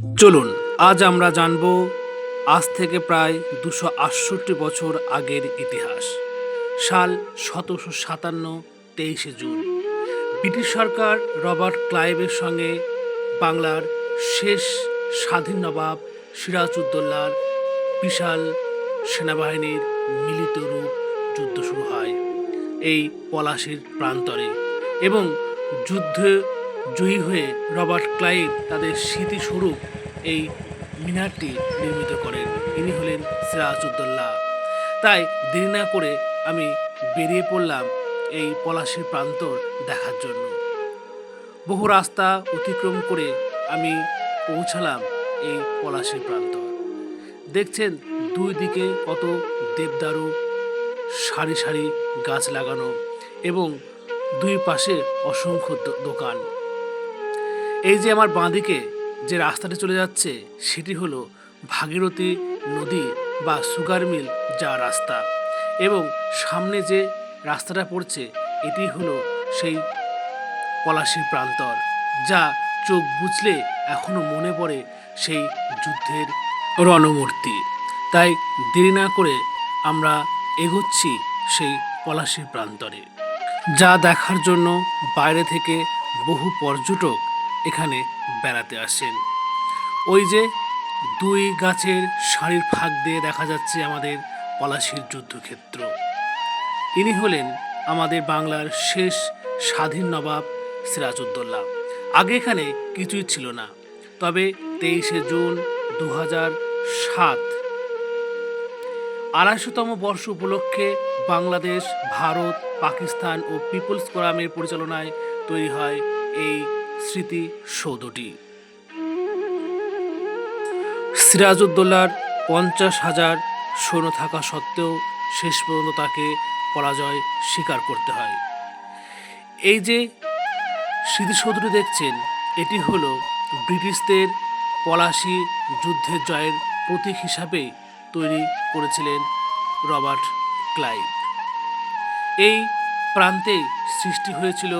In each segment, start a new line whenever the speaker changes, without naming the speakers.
চলুন, আজ আমরা জানব আজ থেকে প্রায় দুশো আটষট্টি বছর আগের ইতিহাস। সাল সতেরোশো সাতান্ন, তেইশে জুন। ব্রিটিশ সরকার রবার্ট ক্লাইভের সঙ্গে বাংলার শেষ স্বাধীন নবাব সিরাজউদ্দৌলার বিশাল সেনাবাহিনীর মিলিত রূপ যুদ্ধ শুরু হয় এই পলাশির প্রান্তরে এবং যুদ্ধে জয়ী হয়ে রবার্ট ক্লাইভ তাদের স্মৃতিস্বরূপ এই মিনারটি নির্মিত করেন। ইনি হলেন সিরাজউদ্দৌলা। তাই দেরি না করে আমি বেরিয়ে পড়লাম এই পলাশির প্রান্তর দেখার জন্য। বহু রাস্তা অতিক্রম করে আমি পৌঁছালাম এই পলাশির প্রান্তর। দেখছেন দুই দিকে কত দেবদারু, সারি সারি গাছ লাগানো এবং দুই পাশে অসংখ্য দোকান। এই যে আমার বাঁদিকে যে রাস্তাটি চলে যাচ্ছে, সেটি হলো ভাগীরথী নদী বা সুগার মিল যা রাস্তা। এবং সামনে যে রাস্তাটা পড়ছে, এটি হলো সেই পলাশির প্রান্তর, যা চোখ বুঝলে এখনও মনে পড়ে সেই যুদ্ধের রণমূর্তি। তাই দেরি না করে আমরা এগোচ্ছি সেই পলাশির প্রান্তরে, যা দেখার জন্য বাইরে থেকে বহু পর্যটক এখানে বেড়াতে আসেন। ওই যে দুই গাছের সারির ফাঁক দিয়ে দেখা যাচ্ছে আমাদের পলাশির যুদ্ধক্ষেত্র। ইনি হলেন আমাদের বাংলার শেষ স্বাধীন নবাব সিরাজউদ্দৌলা। আগে এখানে কিছুই ছিল না। তবে তেইশে জুন দু হাজার সাত আড়াইশোতম বর্ষ উপলক্ষে বাংলাদেশ, ভারত, পাকিস্তান ও পিপলস ফোরামের পরিচালনায় তৈরি হয় এই স্মৃতি সৌধটি সিরাজউদ্দৌলার পঞ্চাশ হাজার সৈন্য থাকা সত্ত্বেও শেষ পর্যন্ত তাকে পরাজয় স্বীকার করতে হয়। এই যে স্মৃতিসৌধটি দেখছেন, এটি হল ব্রিটিশদের পলাশি যুদ্ধের জয়ের প্রতীক হিসাবে তৈরি করেছিলেন রবার্ট ক্লাইভ। এই প্রান্তে সৃষ্টি হয়েছিল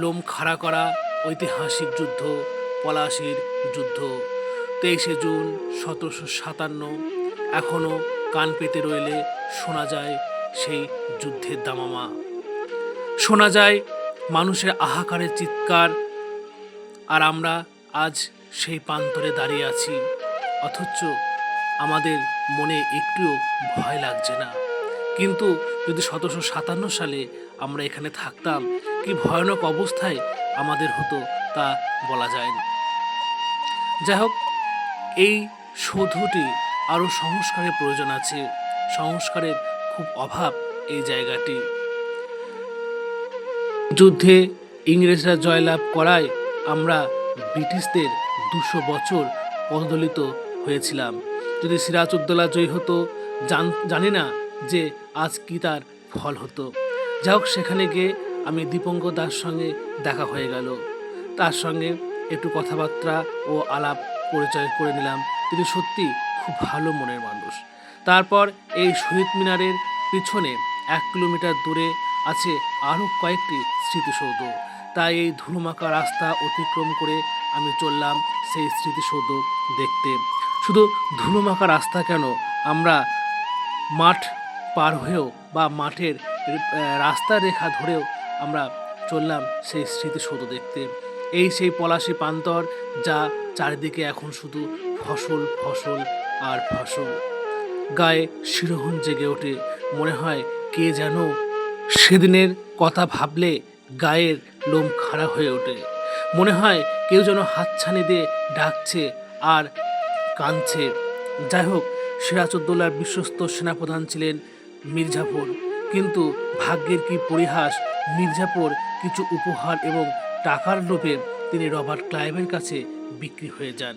লোম খাড়া করা ঐতিহাসিক যুদ্ধ, পলাশির যুদ্ধ, তেইশে জুন সতেরোশো সাতান্ন। এখনও কান পেতে রইলে শোনা যায় সেই যুদ্ধের দামামা। শোনা যায় মানুষের আহাকারের চিৎকার, আর আমরা আজ সেই প্রান্তরে দাঁড়িয়ে আছি। অথচ আমাদের মনে একটুও ভয় লাগছে না। কিন্তু যদি সতেরোশো সাতান্ন সালে আমরা এখানে থাকতাম, কি ভয়ানক অবস্থায় আমাদের হতো তা বলা যায় না যাই হোক এই সৌধটি আরও সংস্কারের প্রয়োজন আছে, সংস্কারের খুব অভাব এই জায়গাটি। যুদ্ধে ইংরেজরা জয়লাভ করায় আমরা ব্রিটিশদের দুশো বছর পদদলিত হয়েছিলাম। যদি সিরাজউদ্দৌলা জয়ী হতো, জানি না যে আজ কি তার ফল হতো। যাই হোক সেখানে গিয়ে আমি দীপঙ্কর দাস সঙ্গে দেখা হয়ে গেল। তার সঙ্গে একটু কথাবার্তা ও আলাপ পরিচয় করে নিলাম। তিনি সত্যি খুব ভালো মনের মানুষ। তারপর এই শহীদ মিনারের পিছনে এক কিলোমিটার দূরে আছে আরও কয়েকটি স্মৃতিসৌধ। তাই এই ধুলোমাখা রাস্তা অতিক্রম করে আমি চললাম সেই স্মৃতিসৌধ দেখতে। শুধু ধুলোমাখা রাস্তা কেন আমরা মাঠ পার হয়েও বা মাঠের আহ, রাস্তার রেখা ধরেও আমরা চললাম সেই স্মৃতিসৌধ দেখতে। এই সেই পলাশি প্রান্তর যা চারিদিকে এখন শুধু ফসল ফসল আর ফসল। গায়ে শিরোহন জেগে ওঠে। মনে হয় কে যেন সেদিনের কথা ভাবলে গায়ের লোম খাড়া হয়ে ওঠে। মনে হয় কেউ যেন হাতছানি দিয়ে ডাকছে আর কাঁদছে। যাই হোক, সিরাজউদ্দৌলার বিশ্বস্ত সেনাপ্রধান ছিলেন মির্জাফর। কিন্তু ভাগ্যের কি পরিহাস মির্জাফর কিছু উপহার এবং টাকার লোভে তিনি রবার্ট ক্লাইভের কাছে বিক্রি হয়ে যান।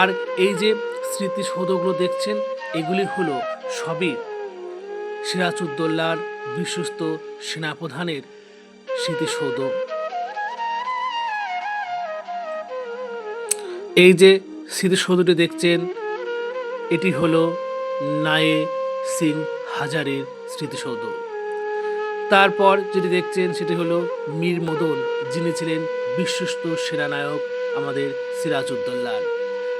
আর এই যে স্মৃতিসৌধগুলো দেখছেন, এগুলি হলো সবই সিরাজউদ্দৌলার বিশ্বস্ত সেনাপ্রধানের স্মৃতিসৌধ। এই যে স্মৃতিসৌধটি দেখছেন, এটি হলো নায়ে সিং হাজারের স্মৃতিসৌধ। তারপর যেটি দেখছেন সেটি হলো মীর মদন, যিনি ছিলেন বিশ্বস্ত সেনানায়ক আমাদের সিরাজউদ্দৌলার।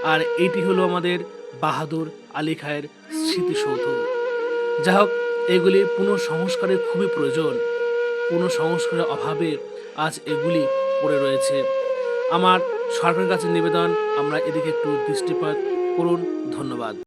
আর এটি হলো আমাদের বাহাদুর আলী খায়ের স্মৃতিসৌধ। যা হোক, এগুলি পুনঃসংস্কারের খুবই প্রয়োজন। পুনঃসংস্কারের অভাবে আজ এগুলি পড়ে রয়েছে। আমার সরকারের কাছে নিবেদন, আমরা এদিকে একটু দৃষ্টিপাত করুন। ধন্যবাদ।